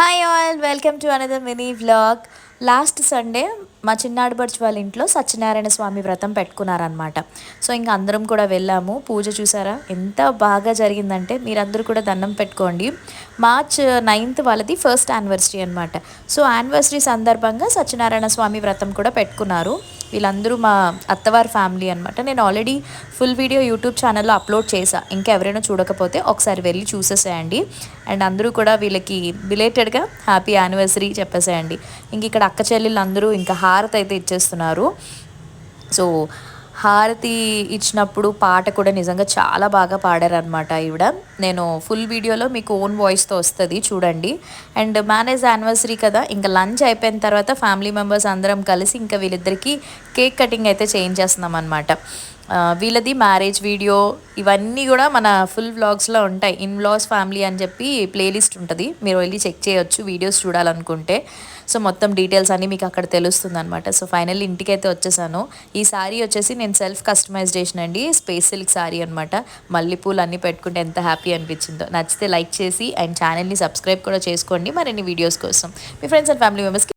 Hi all, welcome to another mini vlog. Last Sunday, మా చిన్నాడపడుచు వాళ్ళ ఇంట్లో సత్యనారాయణ స్వామి వ్రతం పెట్టుకున్నారనమాట సో ఇంకా అందరం కూడా వెళ్ళాము. పూజ చూసారా? ఎంత బాగా జరిగిందంటే మీరందరూ కూడా దండం పెట్టుకోండి. మార్చ్ నైన్త్ వాళ్ళది ఫస్ట్ యానివర్సరీ అనమాట సో యానివర్సరీ సందర్భంగా సత్యనారాయణ స్వామి వ్రతం కూడా పెట్టుకున్నారు. వీళ్ళందరూ మా అత్తవారి ఫ్యామిలీ అనమాట నేను ఆల్రెడీ ఫుల్ వీడియో యూట్యూబ్ ఛానల్లో అప్లోడ్ చేశా. ఇంకా ఎవరైనా చూడకపోతే ఒకసారి వెళ్ళి చూసేసేయండి. అండ్ అందరూ కూడా వీళ్ళకి బిలేటెడ్గా హ్యాపీ యానివర్సరీ చెప్పేసేయండి. ఇంక ఇక్కడ అక్క చెల్లెళ్ళు అందరూ ఇంకా హారతి అయితే ఇచ్చేస్తున్నారు. సో హారతి ఇచ్చినప్పుడు పాట కూడా నిజంగా చాలా బాగా పాడారనమాట ఈవిడ. నేను ఫుల్ వీడియోలో మీకు ఓన్ వాయిస్తో వస్తుంది చూడండి. అండ్ మ్యారేజ్ యానివర్సరీ కదా ఇంకా లంచ్ అయిపోయిన తర్వాత ఫ్యామిలీ మెంబర్స్ అందరం కలిసి ఇంకా వీళ్ళిద్దరికీ కేక్ కటింగ్ అయితే చేయించేస్తున్నాం అనమాట వీళ్ళది మ్యారేజ్ వీడియో ఇవన్నీ కూడా మన ఫుల్ వ్లాగ్స్లో ఉంటాయి. ఇన్ వ్లాగ్స్ ఫ్యామిలీ అని చెప్పి ప్లేలిస్ట్ ఉంటుంది. మీరు వెళ్ళి చెక్ చేయొచ్చు వీడియోస్ చూడాలనుకుంటే. సో మొత్తం డీటెయిల్స్ అన్నీ మీకు అక్కడ తెలుస్తుంది అనమాట సో ఫైనల్లీ ఇంటికైతే వచ్చేసాను. ఈ శారీ వచ్చేసి నేను సెల్ఫ్ కస్టమైజ్ చేసిన అండి. స్పేస్ సిల్క్ శారీ అనమాట మల్లెపూలు అన్నీ పెట్టుకుంటే ఎంత హ్యాపీ అనిపించిందో. నచ్చితే లైక్ చేసి అండ్ ఛానల్ని సబ్స్క్రైబ్ కూడా చేసుకోండి. మరిన్ని వీడియోస్ కోసం. మీ ఫ్రెండ్స్ అండ్ ఫ్యామిలీ మెంబర్స్కి